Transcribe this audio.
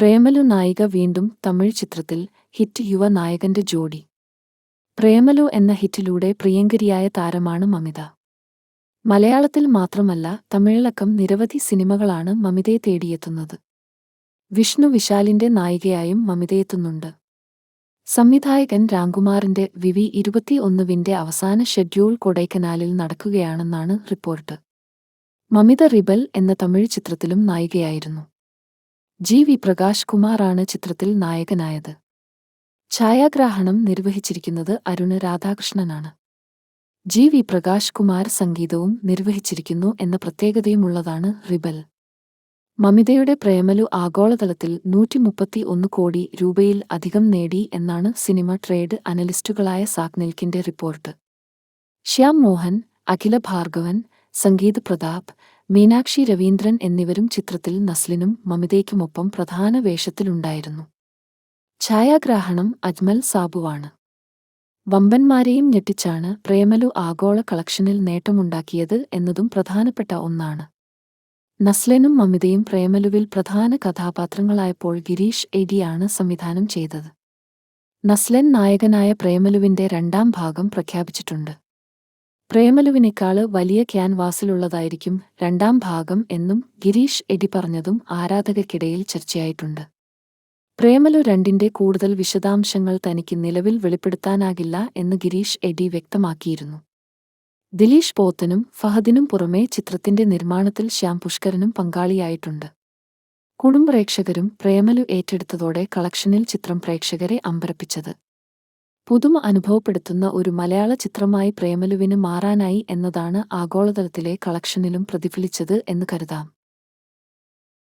പ്രേമലു നായിക വീണ്ടും തമിഴ് ചിത്രത്തിൽ ഹിറ്റ് യുവ നായകന്റെ ജോഡി. പ്രേമലു എന്ന ഹിറ്റിലൂടെ പ്രിയങ്കരിയായ താരമാണ് മമിത. മലയാളത്തിൽ മാത്രമല്ല തമിഴിലക്കം നിരവധി സിനിമകളാണ് മമിതയെ തേടിയെത്തുന്നത്. വിഷ്ണു വിശാലിന്റെ നായികയായും മമിതയെത്തുന്നുണ്ട്. സംവിധായകൻ രാംകുമാറിന്റെ വിവി ഇരുപത്തിയൊന്നുവിന്റെ അവസാന ഷെഡ്യൂൾ കൊടൈക്കനാലിൽ നടക്കുകയാണെന്നാണ് റിപ്പോർട്ട്. മമിത റിബൽ എന്ന തമിഴ് ചിത്രത്തിലും നായികയായിരുന്നു. ജി. വി. പ്രകാശ് കുമാറാണ് ചിത്രത്തിൽ നായകനായത്. ഛായാഗ്രാഹണം നിർവഹിച്ചിരിക്കുന്നത് അരുണ് രാധാകൃഷ്ണനാണ്. ജി. വി. പ്രകാശ് കുമാർ സംഗീതവും നിർവഹിച്ചിരിക്കുന്നു എന്ന പ്രത്യേകതയുമുള്ളതാണ് റിബൽ. മമിതയുടെ പ്രേമലു ആഗോളതലത്തിൽ നൂറ്റിമുപ്പത്തി ഒന്ന് കോടി രൂപയിൽ അധികം നേടി എന്നാണ് സിനിമ ട്രേഡ് അനലിസ്റ്റുകളായ സാഗ്നിൽക്കിന്റെ റിപ്പോർട്ട്. ശ്യാം മോഹൻ അഖില ഭാർഗവൻ സംഗീത് പ്രതാപ് മീനാക്ഷി രവീന്ദ്രൻ എന്നിവരും ചിത്രത്തിൽ നസ്ലിനും മമിതയ്ക്കുമൊപ്പം പ്രധാന വേഷത്തിലുണ്ടായിരുന്നു. ഛായാഗ്രാഹണം അജ്മൽ സാബുവാണ്. വമ്പന്മാരെയും ഞെട്ടിച്ചാണ് പ്രേമലു ആഗോള കളക്ഷനിൽ നേട്ടമുണ്ടാക്കിയത് എന്നതും പ്രധാനപ്പെട്ട ഒന്നാണ്. നസ്ലിനും മമിതയും പ്രേമലുവിൽ പ്രധാന കഥാപാത്രങ്ങളായപ്പോൾ ഗിരീഷ് എഡിയാണ് സംവിധാനം ചെയ്തത്. നസ്ലൻ നായകനായ പ്രേമലുവിന്റെ രണ്ടാം ഭാഗം പ്രഖ്യാപിച്ചിട്ടുണ്ട്. പ്രേമലുവിനേക്കാൾ വലിയ ക്യാൻവാസിലുള്ളതായിരിക്കും രണ്ടാം ഭാഗം എന്നും ഗിരീഷ് എടി പറഞ്ഞതും ആരാധകർക്കിടയിൽ ചർച്ചയായിട്ടുണ്ട്. പ്രേമലു രണ്ടിന്റെ കൂടുതൽ വിശദാംശങ്ങൾ തനിക്ക് നിലവിൽ വെളിപ്പെടുത്താനാകില്ല എന്ന് ഗിരീഷ് എടി വ്യക്തമാക്കിയിരുന്നു. ദിലീഷ് പോത്തനും ഫഹദിനും പുറമേ ചിത്രത്തിന്റെ നിർമ്മാണത്തിൽ ശ്യാം പുഷ്കരനും പങ്കാളിയായിട്ടുണ്ട്. കുടുംബപ്രേക്ഷകരും പ്രേമലു ഏറ്റെടുത്തതോടെ കളക്ഷനിൽ ചിത്രം പ്രേക്ഷകരെ അമ്പരപ്പിച്ചത്. പുതുമ അനുഭവപ്പെടുത്തുന്ന ഒരു മലയാള ചിത്രമായി പ്രേമലുവിന് മാറാനായി എന്നതാണ് ആഗോളതലത്തിലെ കളക്ഷനിലും പ്രതിഫലിച്ചത് എന്ന് കരുതാം.